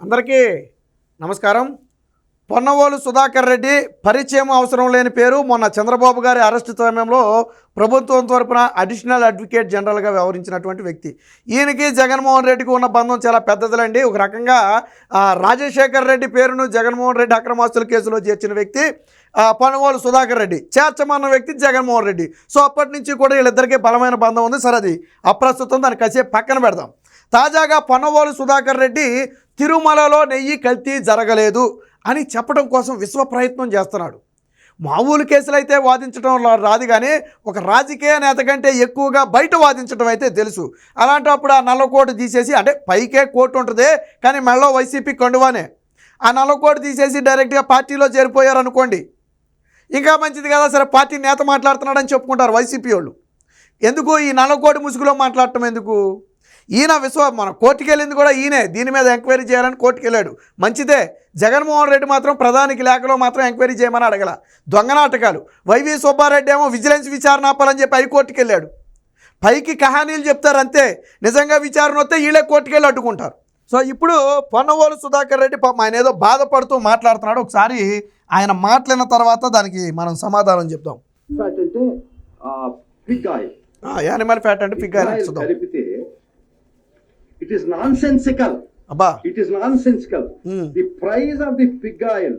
అందరికీ నమస్కారం. పొన్నవోలు సుధాకర్ రెడ్డి పరిచయం అవసరం లేని పేరు. మొన్న చంద్రబాబు గారి అరెస్టు సమయంలో ప్రభుత్వం తరపున అడిషనల్ అడ్వకేట్ జనరల్గా వ్యవహరించినటువంటి వ్యక్తి. ఈయనకి జగన్మోహన్ రెడ్డికి ఉన్న బంధం చాలా పెద్దదిలండి. ఒక రకంగా రాజశేఖర్ రెడ్డి పేరును జగన్మోహన్ రెడ్డి అక్రమాస్తుల కేసులో చేర్చిన వ్యక్తి ఆ, పొన్నవోలు సుధాకర్ రెడ్డి. చేర్చమన్న వ్యక్తి జగన్మోహన్ రెడ్డి. సో అప్పటి నుంచి కూడా వీళ్ళిద్దరికీ బలమైన బంధం ఉంది. సరే అది అప్రస్తుతం దాన్ని కసే పక్కన పెడదాం. తాజాగా పొన్నవోలు సుధాకర్ రెడ్డి తిరుమలలో నెయ్యి కల్తీ జరగలేదు అని చెప్పడం కోసం విశ్వ ప్రయత్నం చేస్తున్నాడు. మామూలు కేసులు అయితే వాదించడం రాదు కానీ ఒక రాజకీయ నేత కంటే ఎక్కువగా బయట వాదించడం అయితే తెలుసు. అలాంటప్పుడు ఆ నల్ల కోటు తీసేసి అంటే పైకే కోర్టు ఉంటుంది కానీ మెళ్ళో వైసీపీ కండువానే. ఆ నల్లకోటు తీసేసి డైరెక్ట్గా పార్టీలో చేరిపోయారు అనుకోండి ఇంకా మంచిది కదా సరే పార్టీ నేత మాట్లాడుతున్నాడని చెప్పుకుంటారు వైసీపీ వాళ్ళు. ఎందుకు ఈ నల్లకోటి ముసుగులో మాట్లాడటం ఎందుకు? ఈయన విశ్వ మన కోర్టుకి వెళ్ళింది కూడా ఈయనే. దీని మీద ఎంక్వైరీ చేయాలని కోర్టుకి వెళ్ళాడు మంచిదే. జగన్మోహన్ రెడ్డి మాత్రం ప్రధానికి లేఖలో మాత్రం ఎంక్వైరీ చేయమని అడగల. దొంగ నాటకాలు. వైవి సుబ్బారెడ్డి ఏమో విజిలెన్స్ విచారణ ఆపాలని చెప్పి హైకోర్టుకి వెళ్ళాడు పైకి కహానీలు చెప్తారు అంతే. నిజంగా విచారణ వస్తే వీళ్ళే కోర్టుకి వెళ్ళి అడ్డుకుంటారు. సో ఇప్పుడు పొన్నవోలు సుధాకర్ రెడ్డి పాపం ఆయన ఏదో బాధపడుతూ మాట్లాడుతున్నాడు. ఒకసారి ఆయన మాట్లాడిన తర్వాత దానికి మనం సమాధానం ఆయిల్ యానిమల్ ఫ్యాట్ అంటే పిగ్ ఆయిల్ చూద్దాం it is nonsensical it is nonsensical. The price of the pig oil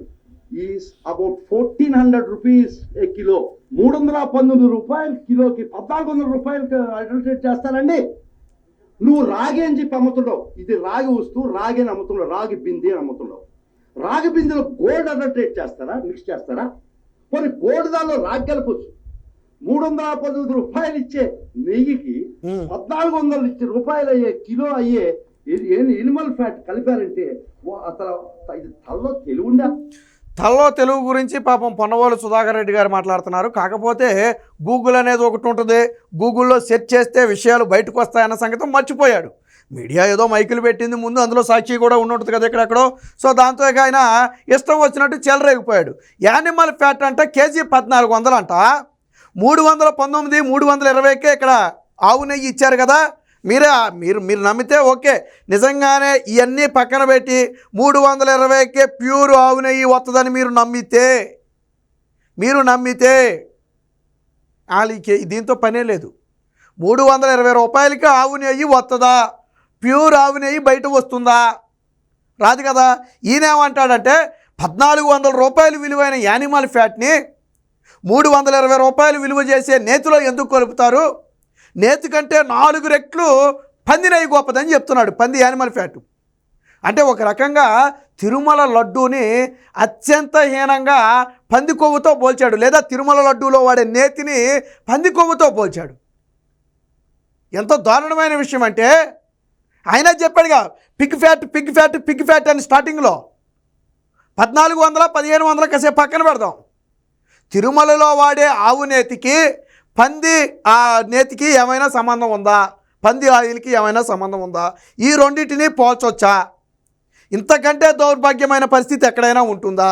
is about fourteen hundred rupees a kilo మూడు వందల పంతొమ్మిది రూపాయలు కిలోకి పద్నాలుగు వందల రూపాయలకి అడల్టరేట్ చేస్తారండి. నువ్వు రాగి అని చెప్పి అమ్ముతున్నావు ఇది రాగి వస్తువు రాగి అని అమ్ముతున్నావు రాగి బింది అని అమ్ముతున్నావు రాగి బిందెలో గోల్డ్ అడల్టరేట్ చేస్తారా? మిక్స్ చేస్తారా? కొన్ని గోల్డ్ దానిలో రాగి కలపచ్చు. మూడు వందల పంతొమ్మిది రూపాయలు ఇచ్చే నెయ్యికి. పద్నాలుగు వందలు ఇచ్చే రూపాయలు అయ్యే కిలో అయ్యే ఎనిమల్ ఫ్యాట్ కలిపారంటే అసలు ఇది తల్లో తెలివుండా తల్లో తెలుగు గురించి పాపం పొన్నవోలు సుధాకర్ రెడ్డి గారు మాట్లాడుతున్నారు. కాకపోతే గూగుల్ అనేది ఒకటి ఉంటుంది. గూగుల్లో సెర్చ్ చేస్తే విషయాలు బయటకు వస్తాయన్న సంగతి మర్చిపోయాడు. మీడియా ఏదో మైకులు పెట్టింది. ముందు అందులో సాక్షి కూడా ఉండి ఉంటుంది కదా ఇక్కడెక్కడో. సో దాంతో ఆయన ఇష్టం వచ్చినట్టు చెలరేగిపోయాడు. యానిమల్ ఫ్యాట్ అంటే కేజీ పద్నాలుగు వందలు అంట మూడు వందల పంతొమ్మిది మూడు వందల ఇరవైకే ఇక్కడ ఆవు నెయ్యి ఇచ్చారు కదా. మీరే మీరు మీరు నమ్మితే ఓకే. నిజంగానే ఇవన్నీ పక్కన పెట్టి మూడు వందల ఇరవైకే ప్యూర్ ఆవు నెయ్యి వస్తుందని మీరు నమ్మితే మీరు నమ్మితే వాళ్ళకి దీంతో పనే లేదు. మూడు వందల ఇరవై రూపాయలకి ఆవు నెయ్యి వస్తుందా ప్యూర్ ఆవు నెయ్యి బయట వస్తుందా? రాదు కదా. ఈయనేమంటాడంటే పద్నాలుగు వందల రూపాయలు విలువైన యానిమల్ ఫ్యాట్ని మూడు వందల ఇరవై రూపాయలు విలువ చేసే నేతిలో ఎందుకు కలుపుతారు? నేతి కంటే నాలుగు రెట్లు పంది నెయ్యి గొప్పదని చెప్తున్నాడు. పంది యానిమల్ ఫ్యాట్ అంటే ఒక రకంగా తిరుమల లడ్డూని అత్యంత హీనంగా పంది కొవ్వుతో పోల్చాడు. లేదా తిరుమల లడ్డూలో వాడే నేతిని పంది కొవ్వుతో పోల్చాడు. ఎంత దారుణమైన విషయం అంటే ఆయన చెప్పాడుగా pig fat pig fat pig fat అని స్టార్టింగ్లో పద్నాలుగు వందల పదిహేను వందల కసేపు పక్కన పెడదాం. తిరుమలలో వాడే ఆవు నేతికి పంది ఆ నేతికి ఏమైనా సంబంధం ఉందా? పంది ఆయిల్కి ఏమైనా సంబంధం ఉందా? ఈ రెండింటిని పోల్చొచ్చా? ఇంతకంటే దౌర్భాగ్యమైన పరిస్థితి ఎక్కడైనా ఉంటుందా?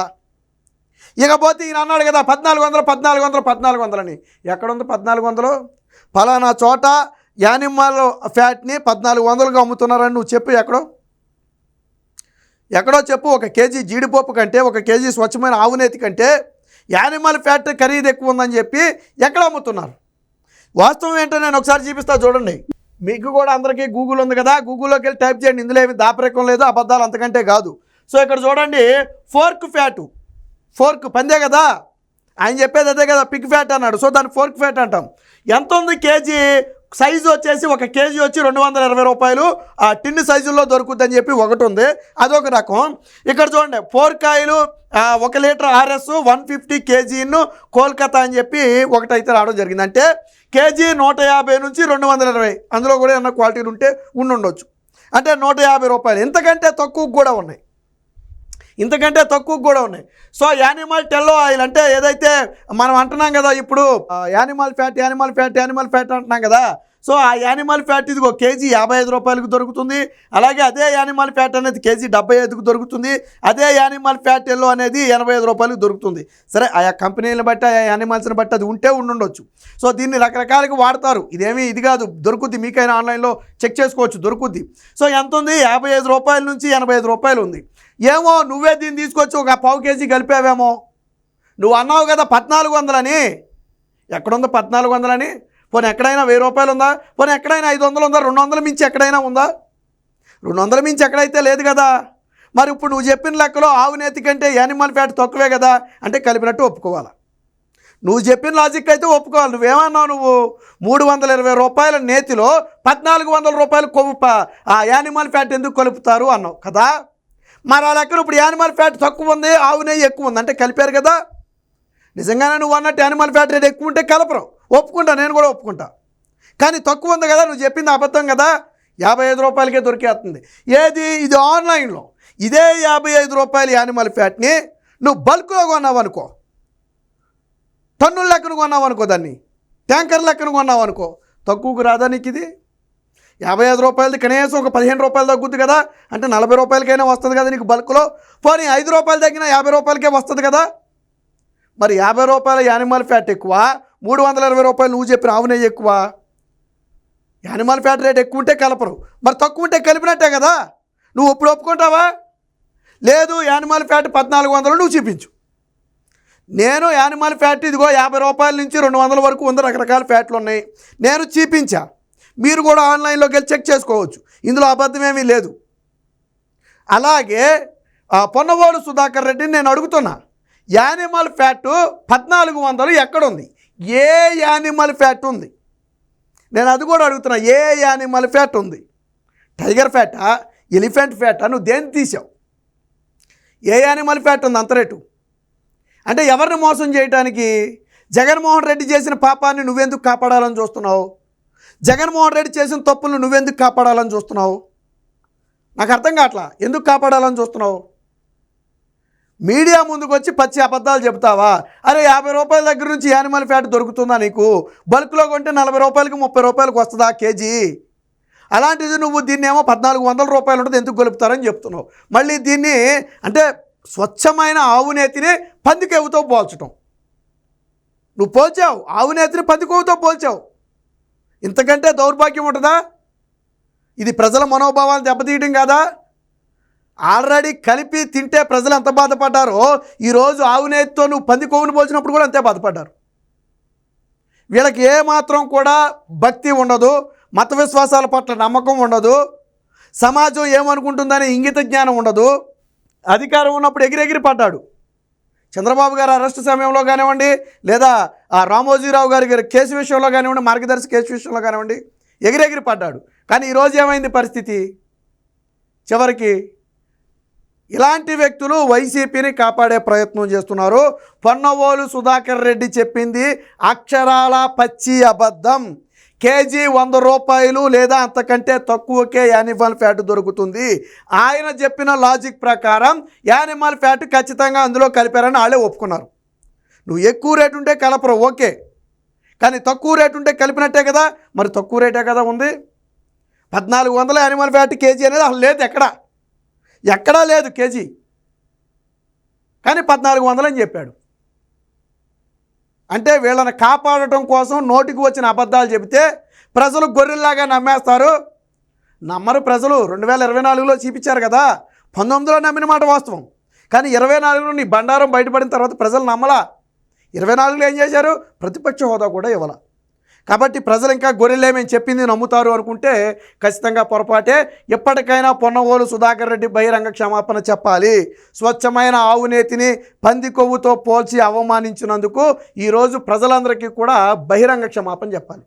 ఇకపోతే ఈయన అన్నాడు కదా పద్నాలుగు వందలు పద్నాలుగు వందలు పద్నాలుగు వందలని. ఎక్కడుంది పద్నాలుగు వందలు? ఫలానా చోట యానిమల్ ఫ్యాట్ని పద్నాలుగు వందలుగా అమ్ముతున్నారని నువ్వు చెప్పు ఎక్కడో. ఎక్కడో చెప్పు ఒక కేజీ జీడిపప్పు కంటే ఒక కేజీ స్వచ్ఛమైన ఆవునేతి కంటే యానిమల్ ఫ్యాట్ ఖరీదు ఎక్కువ ఉందని చెప్పి ఎక్కడ అమ్ముతున్నారు? వాస్తవం ఏంటో నేను ఒకసారి చూపిస్తా చూడండి. మీకు కూడా అందరికీ గూగుల్ ఉంది కదా గూగుల్లోకి వెళ్ళి టైప్ చేయండి. ఇందులో ఏమి దాపరికం లేదు అబద్ధాలు అంతకంటే కాదు. సో ఇక్కడ చూడండి ఫోర్క్ ఫ్యాటు ఫోర్క్ పందే కదా? ఆయన చెప్పేది అదే కదా పిగ్ ఫ్యాట్ అన్నాడు. సో దాన్ని ఫోర్క్ ఫ్యాట్ అంటాం. ఎంత ఉంది కేజీ? సైజు వచ్చేసి ఒక కేజీ వచ్చి రెండు వందల ఇరవై రూపాయలు. ఆ టిన్ సైజుల్లో దొరుకుతుందని చెప్పి ఒకటి ఉంది. అదొక రకం. ఇక్కడ చూడండి ఫోర్ కాయలు ఒక లీటర్ ఆర్ఎస్ వన్ ఫిఫ్టీ కేజీను కోల్కతా అని చెప్పి ఒకటైతే రావడం జరిగింది. అంటే కేజీ నూట యాభై నుంచి రెండు వందల ఇరవై. అందులో కూడా ఏమన్నా క్వాలిటీలు ఉంటే ఉండి ఉండొచ్చు అంటే నూట యాభై రూపాయలు. ఇంతకంటే తక్కువ కూడా ఉన్నాయి. ఇంతకంటే తక్కువ కూడా ఉన్నాయి. సో యానిమల్ టెల్లో ఆయిల్ అంటే ఏదైతే మనం అంటున్నాం కదా ఇప్పుడు animal fat animal fat animal fat అంటున్నాం కదా సో ఆ యానిమల్ ఫ్యాట్ ఇదిగో కేజీ యాభై ఐదు రూపాయలకు దొరుకుతుంది. అలాగే అదే యానిమల్ ఫ్యాట్ అనేది కేజీ డెబ్బై ఐదుకు దొరుకుతుంది. అదే యానిమల్ ఫ్యాట్ ఎల్లో అనేది ఎనభై ఐదు రూపాయలకు దొరుకుతుంది. సరే ఆయా కంపెనీలను బట్టి ఆయా యానిమల్స్ని బట్టి అది ఉంటే ఉండుండొచ్చు. సో దీన్ని రకరకాలుగా వాడతారు. ఇదేమీ ఇది కాదు. దొరుకుద్ది. మీకైనా ఆన్లైన్లో చెక్ చేసుకోవచ్చు. దొరుకుద్ది. సో ఎంత ఉంది? యాభై ఐదు రూపాయల నుంచి ఎనభై ఐదు రూపాయలు ఉంది. ఏమో నువ్వే దీన్ని తీసుకొచ్చి ఒక పావు కేజీ కలిపావేమో. నువ్వు అన్నావు కదా పద్నాలుగు వందలని. ఎక్కడుందో పద్నాలుగు వందలని? పోనీ ఎక్కడైనా వెయ్యి రూపాయలు ఉందా? పోనీ ఎక్కడైనా ఐదు వందలు ఉందా? రెండు వందల మించి ఎక్కడైనా ఉందా? రెండు వందల మించి ఎక్కడైతే లేదు కదా? మరి ఇప్పుడు నువ్వు చెప్పిన లెక్కలో ఆవు నేతి కంటే యానిమల్ ఫ్యాట్ తక్కువే కదా? అంటే కలిపినట్టు ఒప్పుకోవాలి. నువ్వు చెప్పిన లాజిక్ అయితే ఒప్పుకోవాలి. నువ్వేమన్నావు నువ్వు? మూడు వందల ఇరవై రూపాయల నేతిలో పద్నాలుగు వందల రూపాయలు కొవ్వు ఆ యానిమల్ ఫ్యాట్ ఎందుకు కలుపుతారు అన్నావు కదా? మరి ఆ లెక్కన ఇప్పుడు యానిమల్ ఫ్యాట్ తక్కువ ఉంది ఆవు నెయ్యి ఎక్కువ ఉంది. అంటే కలిపారు కదా? నిజంగానే నువ్వు అన్నట్టు యానిమల్ ఫ్యాట్ రేట్ ఎక్కువ ఉంటే కలపరు. ఒప్పుకుంటా నేను కూడా ఒప్పుకుంటా. కానీ తక్కువ ఉంది కదా నువ్వు చెప్పింది అబద్ధం కదా యాభై ఐదు రూపాయలకే దొరికేస్తుంది. ఏది? ఇది ఆన్లైన్లో. ఇదే యాభై ఐదు రూపాయల యానిమల్ ఫ్యాట్ని నువ్వు బల్క్లో కొన్నావు అనుకో. టన్నుల లెక్కన కొన్నావు అనుకో దాన్ని. ట్యాంకర్ లెక్కన కొన్నావు అనుకో. తక్కువకు రాదా నీకు ఇది యాభై ఐదు రూపాయలది కనీసం ఒక పదిహేను రూపాయలు తగ్గుద్ది కదా అంటే నలభై రూపాయలకైనా వస్తుంది కదా నీకు బల్క్లో. పోనీ ఐదు రూపాయలు తగ్గినా యాభై రూపాయలకే వస్తుంది కదా. మరి యాభై రూపాయల యానిమల్ ఫ్యాట్ ఎక్కువ మూడు వందల ఇరవై రూపాయలు నువ్వు చెప్పిన ఆవునే ఎక్కువ. యానిమల్ ఫ్యాట్ రేట్ ఎక్కువ ఉంటే కలపరు. మరి తక్కువ ఉంటే కలిపినట్టే కదా. నువ్వు ఇప్పుడు ఒప్పుకుంటావా? లేదు యానిమల్ ఫ్యాట్ పద్నాలుగు వందలు నువ్వు చూపించు. నేను యానిమల్ ఫ్యాట్ ఇదిగో యాభై రూపాయల నుంచి రెండు వందల వరకు ఉంది రకరకాల ఫ్యాట్లు ఉన్నాయి. నేను చూపించా. మీరు కూడా ఆన్లైన్లోకి వెళ్ళి చెక్ చేసుకోవచ్చు. ఇందులో అబద్ధమేమీ లేదు. అలాగే ఆ సుధాకర్ రెడ్డిని నేను అడుగుతున్నా. యానిమల్ ఫ్యాట్ పద్నాలుగు వందలు ఎక్కడుంది? ఏ యానిమల్ ఫ్యాట్ ఉంది? నేను అది కూడా అడుగుతున్నా ఏ యానిమల్ ఫ్యాట్ ఉంది? టైగర్ ఫ్యాటా ఎలిఫెంట్ ఫ్యాటా? నువ్వు దేన్ని తీసావు? ఏ యానిమల్ ఫ్యాట్ ఉంది అంత రేటు? అంటే ఎవరిని మోసం చేయడానికి జగన్మోహన్ రెడ్డి చేసిన పాపాన్ని నువ్వెందుకు కాపాడాలని చూస్తున్నావు? జగన్మోహన్ రెడ్డి చేసిన తప్పులను నువ్వెందుకు కాపాడాలని చూస్తున్నావు? నాకు అర్థం కావట్లా? ఎందుకు కాపాడాలని చూస్తున్నావు? మీడియా ముందుకు వచ్చి పచ్చి అబద్ధాలు చెప్తావా అరే యాభై రూపాయల దగ్గర నుంచి యానిమల్ ఫ్యాట్ దొరుకుతుందా నీకు? బల్క్లో కొంటే నలభై రూపాయలకి ముప్పై రూపాయలకి వస్తుందా కేజీ? అలాంటిది నువ్వు దీన్ని ఏమో పద్నాలుగు వందల రూపాయలు ఉంటుంది ఎందుకు గొలుపుతారని చెప్తున్నావు. మళ్ళీ దీన్ని అంటే స్వచ్ఛమైన ఆవు నేతిని పందికెవుతో పోల్చటం. నువ్వు పోల్చావు ఆవు నేతిని పందికొవ్వుతో పోల్చావు. ఇంతకంటే దౌర్భాగ్యం ఉంటుందా? ఇది ప్రజల మనోభావాలు దెబ్బతీయడం కాదా? ఆల్రెడీ కలిపి తింటే ప్రజలు ఎంత బాధపడ్డారో. ఈరోజు ఆవు నేతితో నువ్వు పంది కొవ్వును పోల్చినప్పుడు కూడా అంతే బాధపడ్డారు. వీళ్ళకి ఏమాత్రం కూడా భక్తి ఉండదు మత విశ్వాసాల పట్ల నమ్మకం ఉండదు సమాజం ఏమనుకుంటుందని ఇంగిత జ్ఞానం ఉండదు అధికారం ఉన్నప్పుడు ఎగిరెగిరి పడ్డాడు. చంద్రబాబు గారు అరెస్ట్ సమయంలో కానివ్వండి లేదా ఆ రామోజీరావు గారి గారి కేసు విషయంలో కానివ్వండి మార్గదర్శి కేసు విషయంలో కానివ్వండి ఎగిరెగిరి పడ్డాడు. కానీ ఈరోజు ఏమైంది పరిస్థితి? చివరికి ఇలాంటి వ్యక్తులు వైసీపీని కాపాడే ప్రయత్నం చేస్తున్నారు. పొన్నవోలు సుధాకర్ రెడ్డి చెప్పింది అక్షరాల పచ్చి అబద్ధం. కేజీ వంద రూపాయలు లేదా అంతకంటే తక్కువకే యానిమల్ ఫ్యాట్ దొరుకుతుంది. ఆయన చెప్పిన లాజిక్ ప్రకారం యానిమల్ ఫ్యాట్ ఖచ్చితంగా అందులో కలిపారని వాళ్ళే ఒప్పుకున్నారు. నువ్వు ఎక్కువ రేటు ఉంటే కలపరు ఓకే. కానీ తక్కువ రేటు ఉంటే కలిపినట్టే కదా. మరి తక్కువ రేటే కదా ఉంది. పద్నాలుగు వందల యానిమల్ ఫ్యాట్ కేజీ అనేది అసలు లేదు ఎక్కడ. ఎక్కడా లేదు కేజీ. కానీ పద్నాలుగు వందలని చెప్పాడు. అంటే వీళ్ళని కాపాడటం కోసం నోటికి వచ్చిన అబద్ధాలు చెబితే ప్రజలు గొర్రెల్లాగా నమ్మేస్తారు. నమ్మరు ప్రజలు. రెండు వేల ఇరవై నాలుగులో చూపించారు కదా. పంతొమ్మిదిలో నమ్మిన మాట వాస్తవం. కానీ ఇరవై నాలుగులో నీ బండారం బయటపడిన తర్వాత ప్రజలు నమ్మలా. ఇరవై నాలుగులో ఏం చేశారు? ప్రతిపక్ష హోదా కూడా ఇవ్వాల. కాబట్టి ప్రజలు ఇంకా గొర్రెలేమని చెప్పింది నమ్ముతారు అనుకుంటే ఖచ్చితంగా పొరపాటే. ఎప్పటికైనా పొన్నవోలు సుధాకర్ రెడ్డి బహిరంగ క్షమాపణ చెప్పాలి. స్వచ్ఛమైన ఆవు నేతిని పంది కొవ్వుతో పోల్చి అవమానించినందుకు ఈరోజు ప్రజలందరికీ కూడా బహిరంగ క్షమాపణ చెప్పాలి.